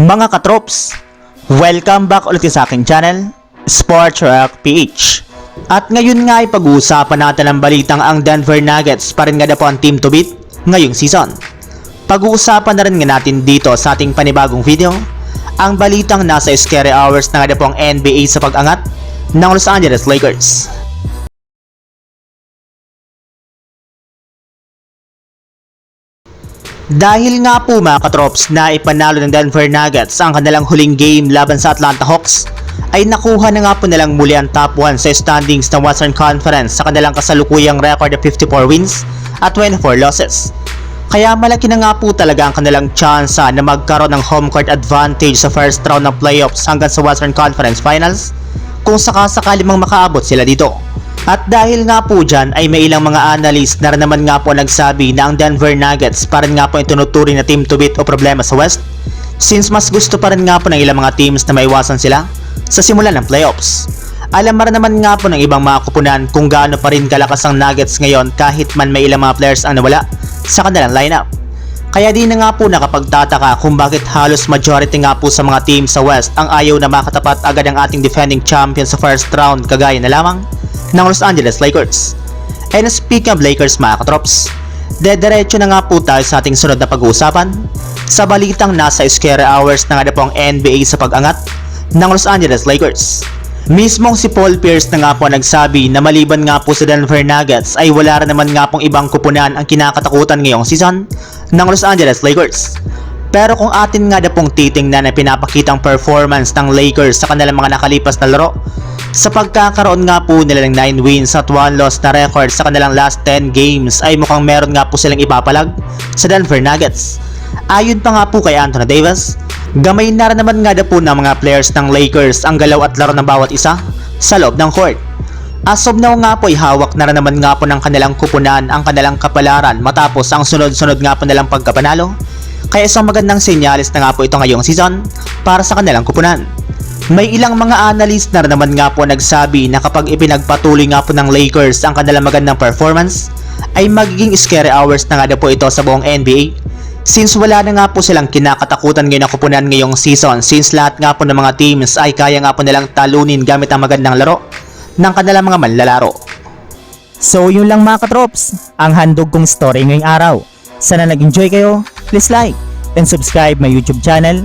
Mga katrops, welcome back ulit sa aking channel, Sports Rock PH. At ngayon nga ay pag-uusapan natin ang balitang ang Denver Nuggets pa rin nga na po ang team to beat ngayong season. Pag-uusapan na rin nga natin dito sa ating panibagong video, ang balitang nasa scary hours na nga na po ang NBA sa pag-angat ng Los Angeles Lakers. Dahil nga po mga katrops na ipanalo ng Denver Nuggets ang kanilang huling game laban sa Atlanta Hawks, ay nakuha na nga po nilang muli ang top 1 sa standings ng Western Conference sa kanilang kasalukuyang record of 54 wins at 24 losses. Kaya malaki na nga po talaga ang kanilang tsansa na magkaroon ng home court advantage sa first round ng playoffs hanggang sa Western Conference Finals kung sakasakali mang makaabot sila dito. At dahil nga po dyan ay may ilang mga analyst na naman nga po nagsabi na ang Denver Nuggets pa rin nga po yung tunuturing na team to beat o problema sa West since mas gusto pa rin nga po ng ilang mga teams na maiwasan sila sa simula ng playoffs. Alam mo naman nga po ng ibang mga kupunan kung gaano pa rin kalakas ang Nuggets ngayon kahit man may ilang mga players ang nawala sa kanilang lineup. Kaya di na nga po nakapagtataka kung bakit halos majority nga po sa mga team sa West ang ayaw na makatapat agad ang ating defending champion sa first round kagaya na lamang ng Los Angeles Lakers. And speaking of Lakers mga katrops, dediretso na nga po tayo sa ating sunod na pag-uusapan sa balitang nasa scary hours na nga po ang NBA sa pag-angat ng Los Angeles Lakers. Mismong si Paul Pierce na nga po nagsabi na maliban nga po sa Denver Nuggets ay wala rin naman nga pong ibang kupunan ang kinakatakutan ngayong season ng Los Angeles Lakers. Pero kung atin nga na pong titingnan na pinapakitang performance ng Lakers sa kanilang mga nakalipas na laro, sa pagkakaroon nga po nila ng 9 wins at 1 loss na record sa kanilang last 10 games ay mukhang meron nga po silang ipapalag sa Denver Nuggets. Ayon pa nga po kay Anthony Davis, gamay na rin naman nga na po ng mga players ng Lakers ang galaw at laro ng bawat isa sa loob ng court. As of now nga po ay hawak na rin naman nga po ng kanilang kupunan ang kanilang kapalaran matapos ang sunod-sunod nga po nilang pagkapanalo. Kaya isang magandang senyales na nga po ito ngayong season para sa kanilang kupunan. May ilang mga analyst na naman nga po nagsabi na kapag ipinagpatuloy nga po ng Lakers ang kanilang magandang performance, ay magiging scary hours na nga po ito sa buong NBA. Since wala na nga po silang kinakatakutan ngayon na kupunan ngayong season since lahat nga po ng mga teams ay kaya nga po nilang talunin gamit ang magandang laro ng kanilang mga manlalaro. So yun lang mga katrops, ang handog kong story ngayong araw. Sana nag-enjoy kayo, please like and subscribe my YouTube channel,